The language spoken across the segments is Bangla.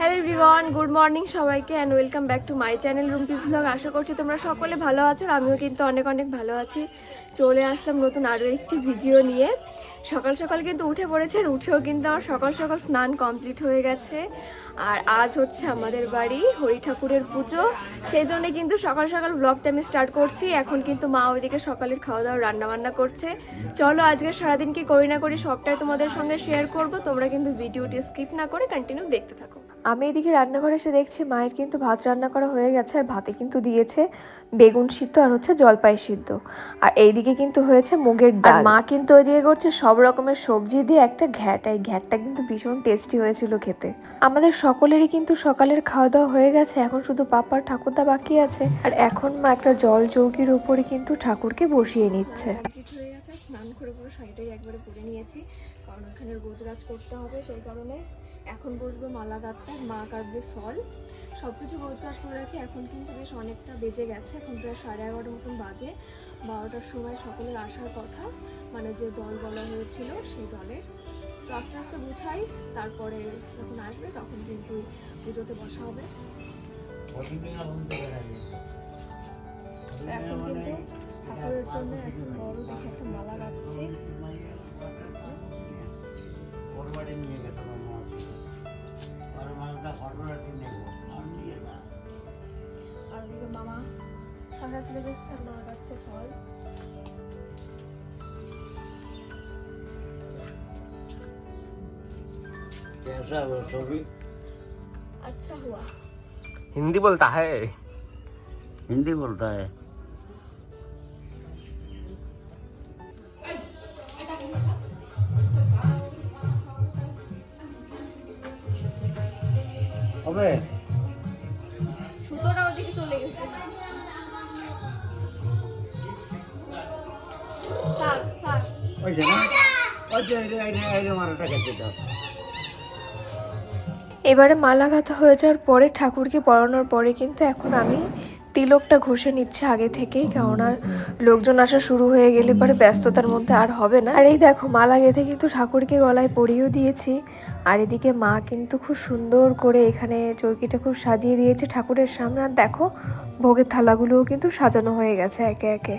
হ্যালো এভরিওয়ান গুড মর্নিং সবাইকে and welcome back to my channel Rumpi's vlog আশা করছি তোমরা সকলে ভালো আছো আর আমিও কিন্তু অনেক অনেক ভালো আছি। চলে আসলাম নতুন আরও একটি ভিডিও নিয়ে। সকাল সকাল কিন্তু উঠে পড়েছে আর উঠেও কিন্তু আমার সকাল সকাল স্নান কমপ্লিট হয়ে গেছে। আর আজ হচ্ছে আমাদের বাড়ি হরি ঠাকুরের পুজো। সেই জন্যে কিন্তু সকাল সকাল ব্লগটা আমি স্টার্ট করছি। এখন কিন্তু মা ওইদিকে সকালের খাওয়া দাওয়া রান্না বান্না করছে। চলো আজকে সারাদিন কি করি না করি সবটাই তোমাদের সঙ্গে শেয়ার করব। তোমরা কিন্তু ভিডিওটি স্কিপ না করে কন্টিনিউ দেখতে থাকো। আমি এদিকে রান্নাঘরে এসে দেখছি মায়ের কিন্তু ভাত রান্না করা হয়ে গেছে আর ভাতে কিন্তু দিয়েছে বেগুন সিদ্ধ আর হচ্ছে জলপাই সিদ্ধ। আর এইদিকে কিন্তু হয়েছে মুগের ডাল। মা কিন্তু ওইদিকে করছে সব রকমের সবজি দিয়ে একটা ঘ্যাট। এই ঘ্যাটটা কিন্তু ভীষণ টেস্টি হয়েছিল খেতে। আমাদের সকলেরই কিন্তু সকালের খাওয়া দাওয়া হয়ে গেছে। এখন শুধু পাপার ঠাকুরদা বাকি আছে। আর এখন মা একটা জল চৌকির উপরে কিন্তু ঠাকুরকে বসিয়ে নিচ্ছে। হয়ে গেছে। স্নান করে পুরো শাড়িটাই একবারে পরে নিয়েছি। কারণ ওখানে গোজগাজ করতে হবে সেই কারণে এখন বসবো মালা গাঁথতে মা কাটবে ফল। সব কিছু গোজগাজ করে রাখি। এখন কিন্তু বেশ অনেকটা বেজে গেছে। এখন প্রায় সাড়ে এগারোটার মতন বাজে। বারোটার সময় সকলের আসার কথা। মানে যে দল বলা হয়েছিল সেই দলের। তো আস্তে আস্তে গুছাই। তারপরে যখন আসবে তখন কিন্তু পুজোতে বসা হবে। এখন কিন্তু ঠাকুরের জন্য এখন বড় দেখে একটা মালা গাচ্ছি আচ্ছা আর ওদিকে মামা শশা ছেড়ে দিচ্ছে আর মা গাচ্ছে ফল कैसा हुआ सभी আচ্ছা হুয়া हिंदी बोलता है हिंदी बोलता है अबे সুতোটা ওদিকে চলে গেছে। থাক থাক। ওইছে না? ওইছে যে- এই যে- মারাটা গেছে দাও। এবারে মালা গাঁথা হয়ে যাওয়ার পরে ঠাকুরকে পড়ানোর পরে কিন্তু এখন আমি তিলকটা ঘষে নিচ্ছে আগে থেকেই, কেননা লোকজন আসা শুরু হয়ে গেলে পরে ব্যস্ততার মধ্যে আর হবে না। আর এই দেখো, মালা গেঁথে কিন্তু ঠাকুরকে গলায় পরিয়েও দিয়েছি। আর এদিকে মা কিন্তু খুব সুন্দর করে এখানে চৌকিটা খুব সাজিয়ে দিয়েছে ঠাকুরের সামনে। আর দেখো, ভোগের থালাগুলোও কিন্তু সাজানো হয়ে গেছে একে একে।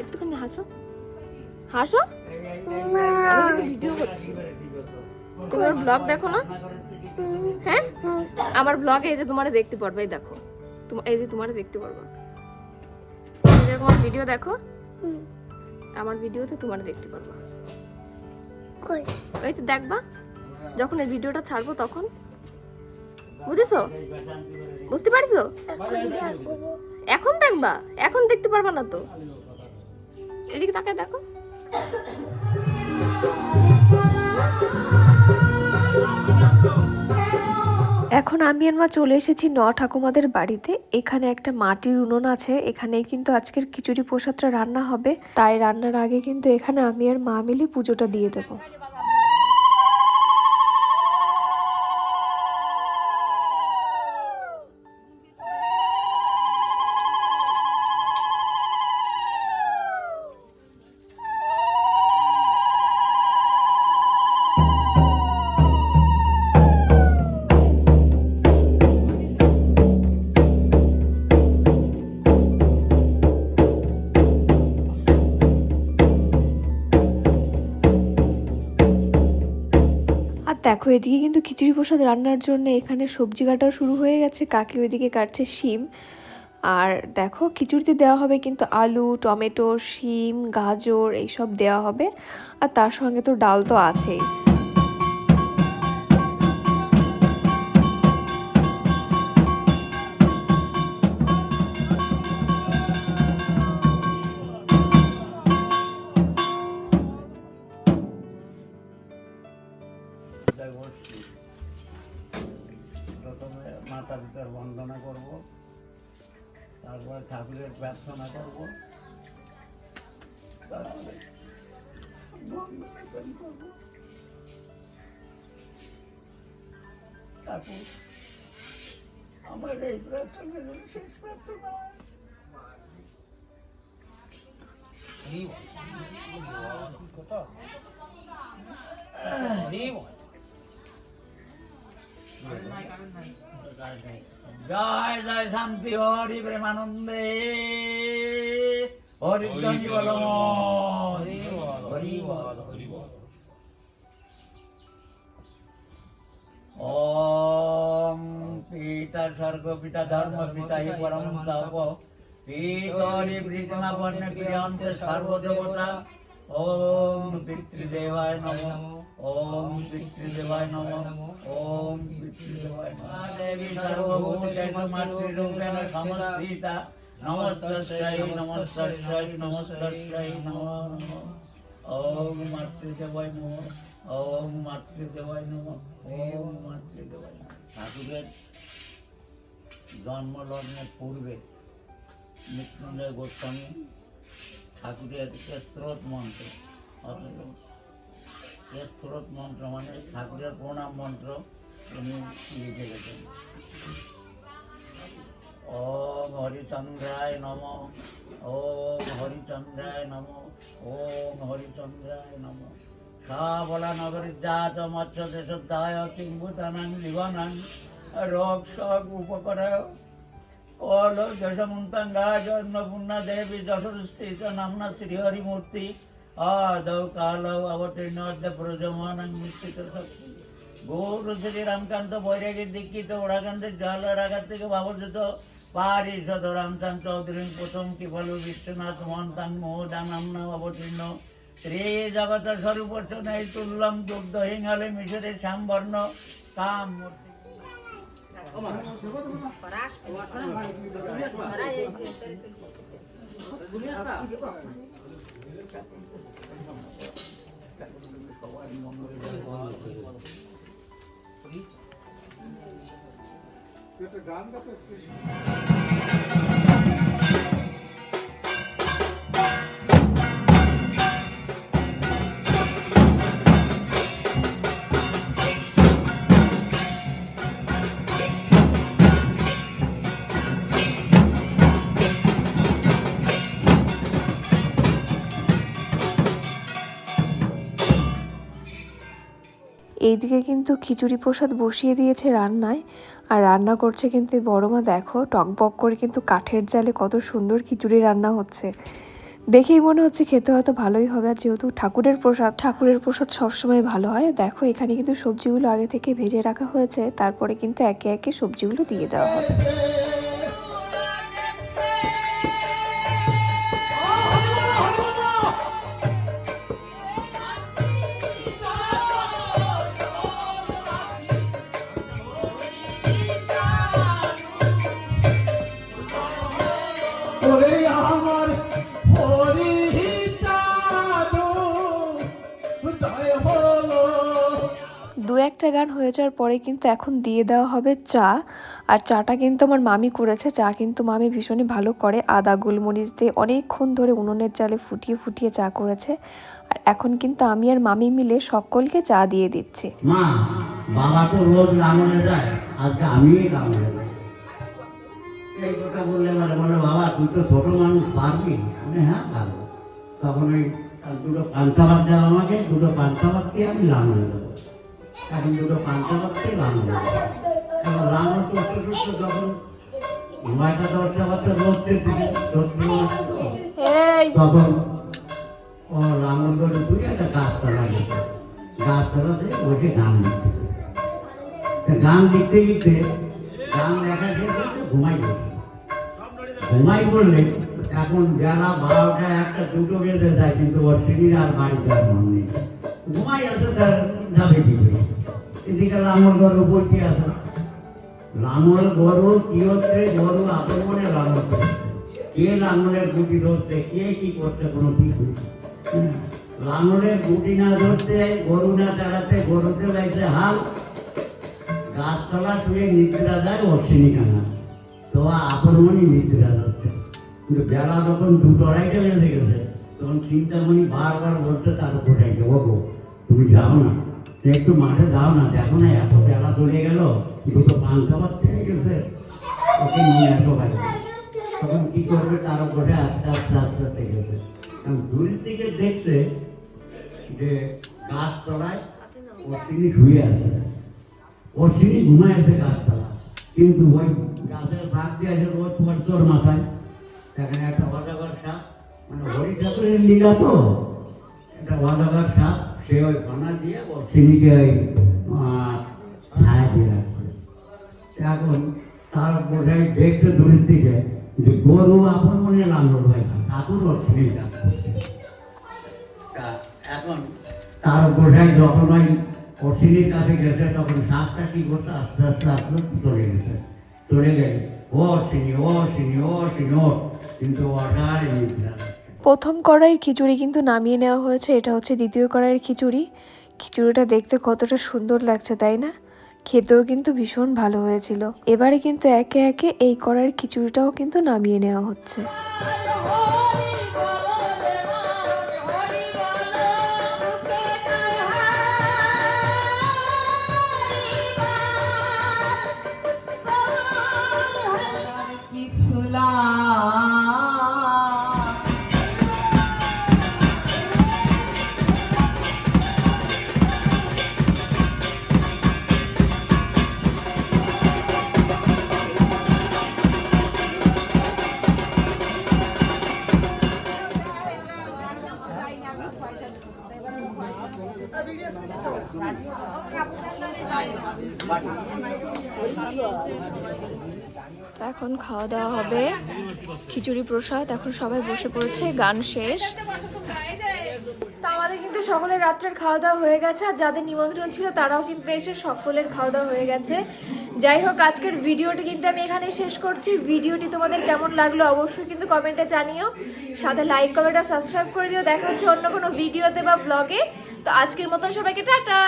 একটুখানি হাসো। হাসো? আমি কিন্তু ভিডিও করছি। তুমি আমার ব্লগ দেখো না? হ্যাঁ? আমার ব্লগে এই যে তোমার দেখতে পারবে এই দেখো। তোমার এই যে তোমার দেখতে পারবা। যেরকম ভিডিও দেখো আমার ভিডিওতে তোমার দেখতে পারবা। ওই তো দেখবা যখন এই ভিডিওটা ছাড়বো তখন। বুঝেছ? বুঝতে পারছ? এখন দেখবা, এখন দেখতে পারবা না তো। এদিকে তাকায় দেখো। এখন আমি আর মা চলে এসেছি ন ঠাকুমাদের বাড়িতে। এখানে একটা মাটির উনুন আছে, এখানেই কিন্তু আজকের খিচুড়ি প্রসাদটা রান্না হবে। তাই রান্নার আগে কিন্তু এখানে আমি আর মা মিলে পুজোটা দিয়ে দেবো। দেখো, এদিকে কিন্তু খিচুড়ি প্রসাদ রান্নার জন্য এখানে সবজি কাটা শুরু হয়ে গেছে, কাকি ওইদিকে কাটছে শিম। আর দেখো, খিচুড়িতে দেওয়া হবে কিন্তু আলু, টমেটো, শিম, গাজর, এইসব দেওয়া হবে। আর তার সঙ্গে তো ডাল তো আছেই। তারপরে ঠাকুরের প্রার্থনা করব। তারপরে ঠাকুর আমার এই প্রার্থনা শেষ প্রার্থনা। জয় জয় শান্তি হরি প্রেমানন্দে। হরি হরি বল হরি বল ওম পিতা স্বর্গ পিতা ধর্ম পিতা হি পরম তপ। পিতরি বৃতমা বর্ণে প্রিয়ন্তে সর্বদেবতা। ওম পিতৃদেবায় নম। ওম পিতৃদেবায় নম। ওম পিতৃদেবায় নম দেবী সর্বভূতেষু মাতৃরূপেণ সমস্থিতা নমস্তস্যৈ নমস্তস্যৈ নমস্তস্যৈ নমো নমঃ ওম মাতৃদেবায় নমঃ ওম মাতৃদেবায় নমঃ ওম মাতৃদেবায় নমঃ ঠাকুরের জন্মলগ্নের পূর্বে মৃত্যুঞ্জয় গোস্বামী ঠাকুরের স্রোত মন্ত্র অথচ এ স্রোত মন্ত্র মানে ঠাকুরের প্রণাম মন্ত্র উনি লিখে গেছেন। ওম হরিচন্দ্রায় নম ওম হরিচন্দ্রায় নম ওম হরিচন্দ্রায় নম। সাবলা নগরী জাত মৎস্য দেশোদ্ধায় কিংভূতানাং জীবনাং রোগ শোক উপকরায়। কল যশমন্তাঙ্গা জন্মপূর্ণা দেবী যশস্থিত নামনা শ্রীহরি মূর্তি আদৌ কাল অবতীর্ণ প্রজমানাং মিশ্রিত শক্তি গৌর শ্রী রামকান্ত বৈরাগী দীক্ষিত ওড়াকান্তের জল রাগার থেকে ভাবযুত পারিষদ রামচাঁদ চৌধুরী প্রথম কিফল বিশ্বনাথ মহন্তাং মোহদাং নামনা অবতীর্ণ শ্রী জগত স্বরূপ নেই তুল্লম দুগ্ধ হিঙ্গালে মিশরে শ্যামবর্ণ কাম মূর্তি গান গাতে এইদিকে কিন্তু খিচুড়ি প্রসাদ বসিয়ে দিয়েছে রান্নায়, আর রান্না করছে কিন্তু এই বড় মা, দেখো, টকবক করে কিন্তু কাঠের জালে কত সুন্দর খিচুড়ি রান্না হচ্ছে। দেখেই মনে হচ্ছে খেতে হয়তো ভালোই হবে, আর যেহেতু ঠাকুরের প্রসাদ ঠাকুরের প্রসাদ সবসময় ভালো হয়, দেখো, এখানে কিন্তু সবজিগুলো আগে থেকে ভেজে রাখা হয়েছে, তারপরে কিন্তু একে একে সবজিগুলো দিয়ে দেওয়া হবে। ওরে আমার হরি চাঁদু জয় হলো। দু একটা গান হয়ে যাওয়ার পরে কিন্তু এখন দিয়ে দেওয়া হবে চা। আর চাটা কিন্তু আমার মামি করেছে। চা কিন্তু মামি ভীষণই ভালো করে আদা গোলমরিচ দিয়ে অনেকক্ষণ ধরে উনুনের জালে ফুটিয়ে ফুটিয়ে চা করেছে। আর এখন কিন্তু আমি আর মামি মিলে সকলকে চা দিয়ে দিচ্ছি। মা বাবা তো রোজ লাঙলে যায়। আজকে আমি লাঙলে এই কথা বললে বলে বলে বাবা তুই তো ছোট মানুষ পারবি? আমি হ্যাঁ পারব। তখন ওই দুটো পান্তা ভাত দেওয়া আমাকে দুটো পান্তা আমি লাঙলে দেবো। এখন দুটো পান্তা দিয়ে দেবো। এখন লাঙল যখন নয়টা দশটা বাচ্চা রোদতে তখন ও লাঙল করে তুই একটা গাছতলা গেছে গাছতলাতে ওইটি গান লিখতে গান লিখতে লিখতে গান লেখা শেষ ঘুমাই গেছে। ঘুমাই পড়লে এখন বেলা বারোটা একটা দুটো বেজে যায়, কিন্তু ওর সিঁড়ির আর বাড়িতে আর মন নেই। ঘুমাই আছে তার, যাবে কি করে? এদিকে লাঙল গরু বইতে আছে। লাঙল গরু কি হচ্ছে? গরু মনে লাঙল করছে। কে লাঙলের গুটি ধরছে? কে কি করছে? কোনো ঠিক। হ্যাঁ। লাঙলের গুটি না ধরতে, গরু না চালাতে, গরুতে লাগছে হাল। গাছতলা শুয়ে নিদ্রা যায় অশ্বিনী কানা তো আপনমনি নিদ্রা যাচ্ছে কিন্তু বেলা যখন দুটো আড়াইটা বেজে গেছে, তখন চিন্তামণি বারবার বলতে তার কোটাইকে গো তুমি যাও না। একটু মাঠে যাও না, দেখো না এত বেলা চলে গেল দুটো পান খাবার থেকে গেছে। ওকে নিয়ে আসো বাড়িতে তখন কি করবে তার উপরে আস্তে আস্তে আস্তে আস্তে গেছে কারণ দূরের থেকে দেখছে যে গাছ তলায় অশ্বিনী শুয়ে আছে। অশ্বিনী ঘুমায় আছে গাছতলা কিন্তু ওই গাছের ভাগ দিয়ে আছে রোদ পড়ছে তোর মাথায়। এখানে একটা অজাগর সাপ। মানে হরি ঠাকুরের লীলা তো। একটা অজাগর সাপ, সে ওই ফানা দিয়ে অশ্বিনীকে ওই ছায়া দিয়ে রাখছে। এখন তার বোঝাই দেখছে দূরের দিকে যে গরু আপন মনে লাঙ্গল থাকে ঠাকুর অশ্বিনী কাজ তা এখন তার বোঝাই যখন ওই অশ্বিনীর কাছে গেছে, তখন সাপটা কি করছে আস্তে আস্তে আস্তে চলে গেছে। চলে গেছে ও অশ্বিনী ও অশ্বিনী ও অশ্বিনী, ও। কিন্তু অসার প্রথম কড়াইয়ের খিচুড়ি কিন্তু নামিয়ে নেওয়া হয়েছে, এটা হচ্ছে দ্বিতীয় কড়াইয়ের খিচুড়ি। খিচুড়িটা দেখতে কতটা সুন্দর লাগছে, তাই না? খেতেও কিন্তু ভীষণ ভালো হয়েছিল। এবারে কিন্তু একে একে এই কড়াইয়ের খিচুড়িটাও কিন্তু নামিয়ে নেওয়া হচ্ছে। খাওয়া দাওয়া হবে। খিচুড়ি প্রসাদ, এখন সবাই বসে পড়েছে, গান শেষ। আমাদের কিন্তু সকলের রাত্রের খাওয়া দাওয়া হয়ে গেছে, আর যাদের নিমন্ত্রণ ছিল তারাও কিন্তু এসে সকলের খাওয়া দাওয়া হয়ে গেছে। যাই হোক, আজকের ভিডিওটি কিন্তু আমি এখানেই শেষ করছি। ভিডিওটি তোমাদের কেমন লাগল অবশ্যই কিন্তু কমেন্টে জানিও। সাথে লাইক, কমেন্ট আর সাবস্ক্রাইব করে দিও। দেখা হচ্ছে অন্য কোনো ভিডিওতে বা ব্লগে তো আজকের মতন সবাইকে টাটা!